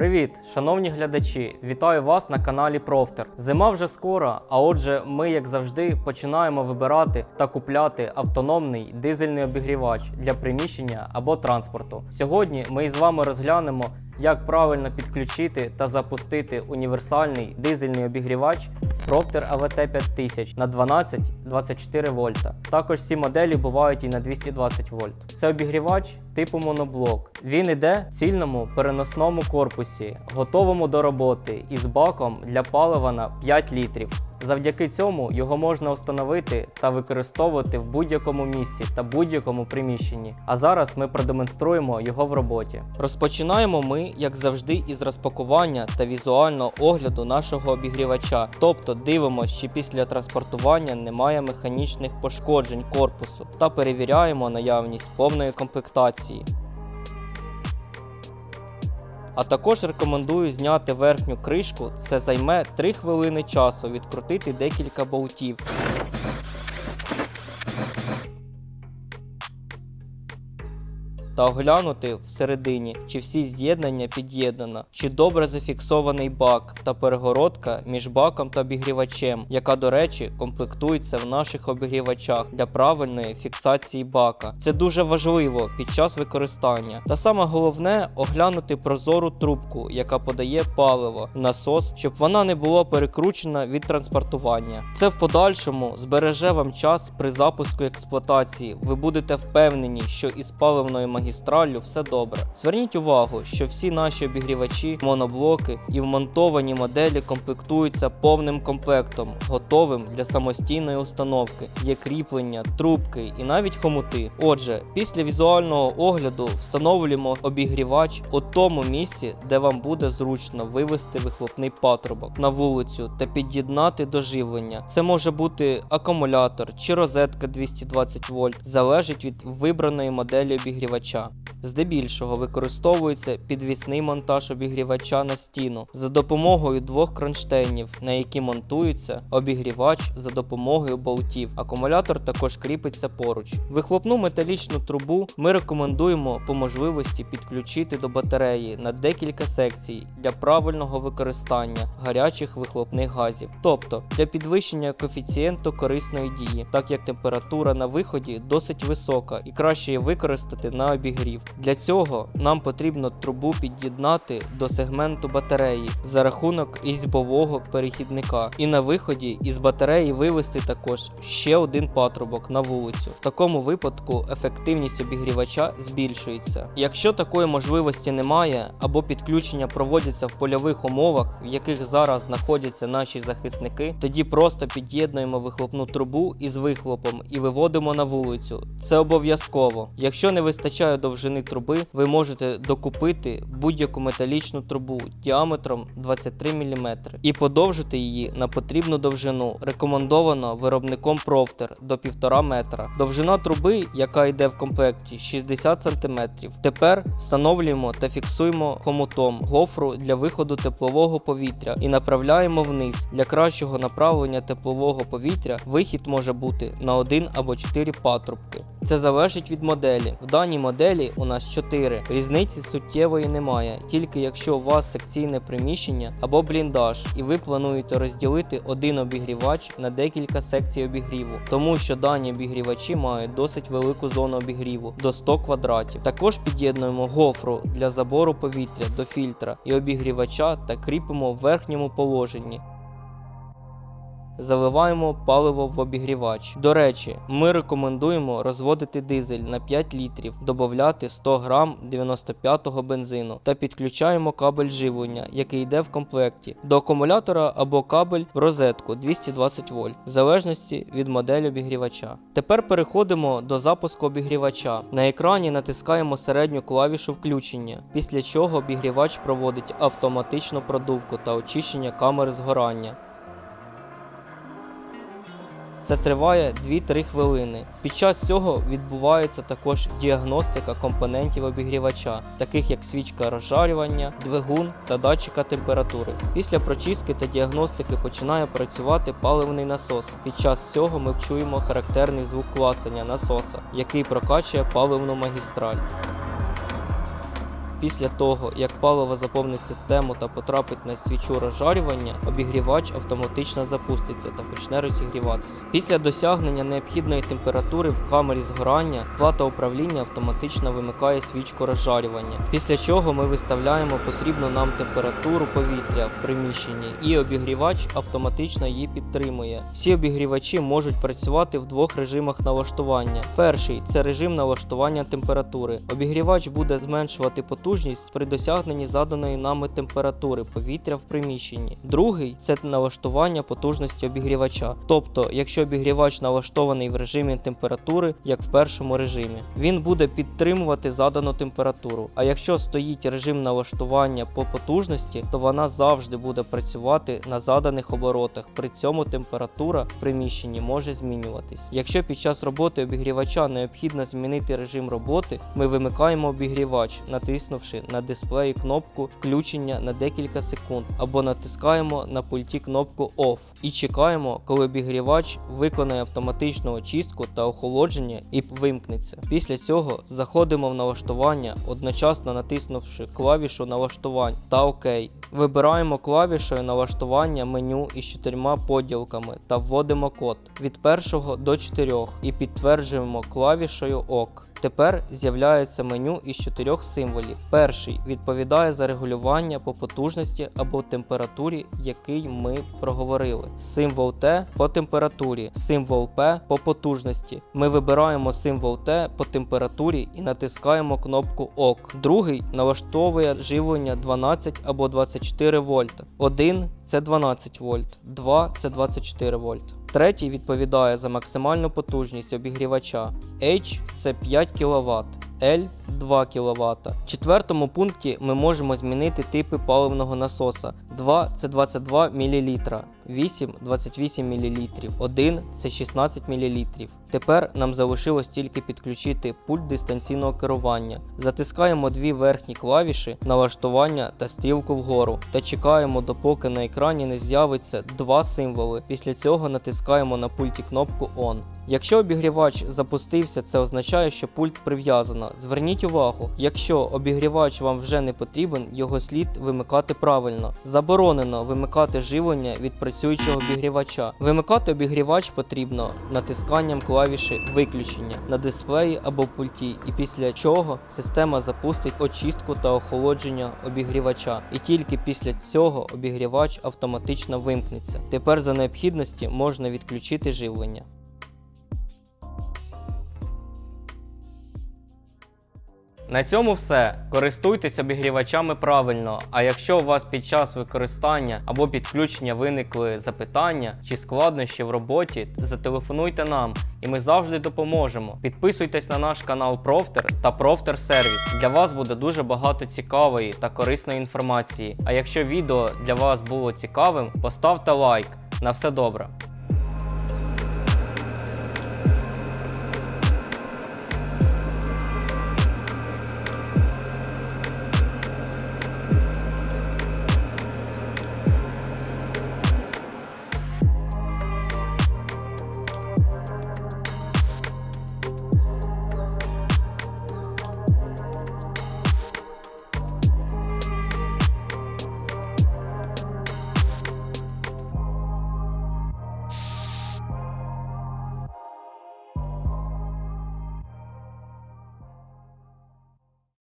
Привіт, шановні глядачі! Вітаю вас на каналі Профтер. Зима вже скоро, а отже, ми, як завжди, починаємо вибирати та купляти автономний дизельний обігрівач для приміщення або транспорту. Сьогодні ми із вами розглянемо, як правильно підключити та запустити універсальний дизельний обігрівач Profter AVT 5000 на 12-24 вольта. Також ці моделі бувають і на 220 вольт. Це обігрівач типу моноблок. Він іде в цільному переносному корпусі, готовому до роботи із баком для палива на 5 літрів. Завдяки цьому його можна встановити та використовувати в будь-якому місці та будь-якому приміщенні. А зараз ми продемонструємо його в роботі. Розпочинаємо ми, як завжди, із розпакування та візуального огляду нашого обігрівача, тобто дивимося, чи після транспортування немає механічних пошкоджень корпусу та перевіряємо наявність повної комплектації. А також рекомендую зняти верхню кришку, це займе 3 хвилини часу, відкрутити декілька болтів. Та оглянути всередині, чи всі з'єднання під'єднано, чи добре зафіксований бак та перегородка між баком та обігрівачем, яка, до речі, комплектується в наших обігрівачах для правильної фіксації бака. Це дуже важливо під час використання. Та саме головне оглянути прозору трубку, яка подає паливо в насос, щоб вона не була перекручена від транспортування. Це в подальшому збереже вам час при запуску експлуатації. Ви будете впевнені, що із паливною магістраллю все добре. Зверніть увагу, що всі наші обігрівачі, моноблоки і вмонтовані моделі комплектуються повним комплектом, готовим для самостійної установки, є кріплення, трубки і навіть хомути. Отже, після візуального огляду встановлюємо обігрівач у тому місці, де вам буде зручно вивести вихлопний патрубок на вулицю та під'єднати до живлення. Це може бути акумулятор чи розетка 220 вольт, залежить від вибраної моделі обігрівача. tchau. Здебільшого використовується підвісний монтаж обігрівача на стіну за допомогою двох кронштейнів, на які монтується обігрівач за допомогою болтів. Акумулятор також кріпиться поруч. Вихлопну металічну трубу ми рекомендуємо по можливості підключити до батареї на декілька секцій для правильного використання гарячих вихлопних газів, тобто для підвищення коефіцієнту корисної дії, так як температура на виході досить висока і краще її використати на обігрів. Для цього нам потрібно трубу під'єднати до сегменту батареї за рахунок різьбового перехідника, і на виході із батареї вивести також ще один патрубок на вулицю. В такому випадку ефективність обігрівача збільшується. Якщо такої можливості немає, або підключення проводяться в польових умовах, в яких зараз знаходяться наші захисники, тоді просто під'єднуємо вихлопну трубу із вихлопом і виводимо на вулицю. Це обов'язково. Якщо не вистачає довжини труби, ви можете докупити будь-яку металічну трубу діаметром 23 мм і подовжити її на потрібну довжину, рекомендовано виробником Profter до 1,5 метра. Довжина труби, яка йде в комплекті, 60 см. Тепер встановлюємо та фіксуємо хомутом гофру для виходу теплового повітря і направляємо вниз. Для кращого направлення теплового повітря вихід може бути на 1 або 4 патрубки. Це залежить від моделі. В даній моделі у нас 4. Різниці суттєвої немає, тільки якщо у вас секційне приміщення або бліндаж, і ви плануєте розділити один обігрівач на декілька секцій обігріву, тому що дані обігрівачі мають досить велику зону обігріву до 100 квадратів. Також під'єднуємо гофру для забору повітря до фільтра і обігрівача та кріпимо в верхньому положенні. Заливаємо паливо в обігрівач. До речі, ми рекомендуємо розводити дизель на 5 літрів, додати 100 грам 95-го бензину та підключаємо кабель живлення, який йде в комплекті, до акумулятора або кабель в розетку 220 вольт, в залежності від моделі обігрівача. Тепер переходимо до запуску обігрівача. На екрані натискаємо середню клавішу включення, після чого обігрівач проводить автоматичну продувку та очищення камери згорання. Це триває 2-3 хвилини. Під час цього відбувається також діагностика компонентів обігрівача, таких як свічка розжарювання, двигун та датчика температури. Після прочистки та діагностики починає працювати паливний насос. Під час цього ми чуємо характерний звук клацання насоса, який прокачує паливну магістраль. Після того, як паливо заповнить систему та потрапить на свічу розжарювання, обігрівач автоматично запуститься та почне розігріватися. Після досягнення необхідної температури в камері згорання плата управління автоматично вимикає свічку розжарювання. Після чого ми виставляємо потрібну нам температуру повітря в приміщенні, і обігрівач автоматично її підтримує. Всі обігрівачі можуть працювати в двох режимах налаштування. Перший це режим налаштування температури. Обігрівач буде зменшувати потужність при досягненні заданої нами температури повітря в приміщенні. Другий це налаштування потужності обігрівача. Тобто, якщо обігрівач налаштований в режимі температури, як в першому режимі, він буде підтримувати задану температуру. А якщо стоїть режим налаштування по потужності, то вона завжди буде працювати на заданих оборотах. При цьому температура в приміщенні може змінюватись. Якщо під час роботи обігрівача необхідно змінити режим роботи, ми вимикаємо обігрівач, натиснувши на дисплеї кнопку включення на декілька секунд, або натискаємо на пульті кнопку OFF і чекаємо, коли обігрівач виконає автоматичну очистку та охолодження і вимкнеться. Після цього заходимо в налаштування, одночасно натиснувши клавішу налаштувань та ОК. Вибираємо клавішою налаштування меню із чотирма поділками та вводимо код від 1 до 4 і підтверджуємо клавішою ОК. Тепер з'являється меню із чотирьох символів. Перший відповідає за регулювання по потужності або температурі, який ми проговорили. Символ Т по температурі, символ П по потужності. Ми вибираємо символ Т по температурі і натискаємо кнопку ОК. Другий налаштовує живлення 12 або 24 вольта. Один це 12 вольт, 2 це 24 вольт. Третій відповідає за максимальну потужність обігрівача. H це 5 кВт, L 2 кВт. В четвертому пункті ми можемо змінити типи паливного насоса. 2 це 22 мл, 8 28 мл, 1 це 16 мл. Тепер нам залишилось тільки підключити пульт дистанційного керування. Затискаємо дві верхні клавіші налаштування та стрілку вгору та чекаємо, допоки на екрані не з'явиться два символи. Після цього натискаємо на пульті кнопку ON. Якщо обігрівач запустився, це означає, що пульт прив'язано. Зверніть увагу, якщо обігрівач вам вже не потрібен, його слід вимикати правильно. Заборонено вимикати живлення від працюючого обігрівача. Вимикати обігрівач потрібно натисканням клавіші виключення на дисплеї або пульті, і після чого система запустить очистку та охолодження обігрівача. І тільки після цього обігрівач автоматично вимкнеться. Тепер за необхідності можна відключити живлення. На цьому все. Користуйтесь обігрівачами правильно. А якщо у вас під час використання або підключення виникли запитання чи складнощі в роботі, зателефонуйте нам і ми завжди допоможемо. Підписуйтесь на наш канал Профтер та Профтер Сервіс. Для вас буде дуже багато цікавої та корисної інформації. А якщо відео для вас було цікавим, поставте лайк. На все добре.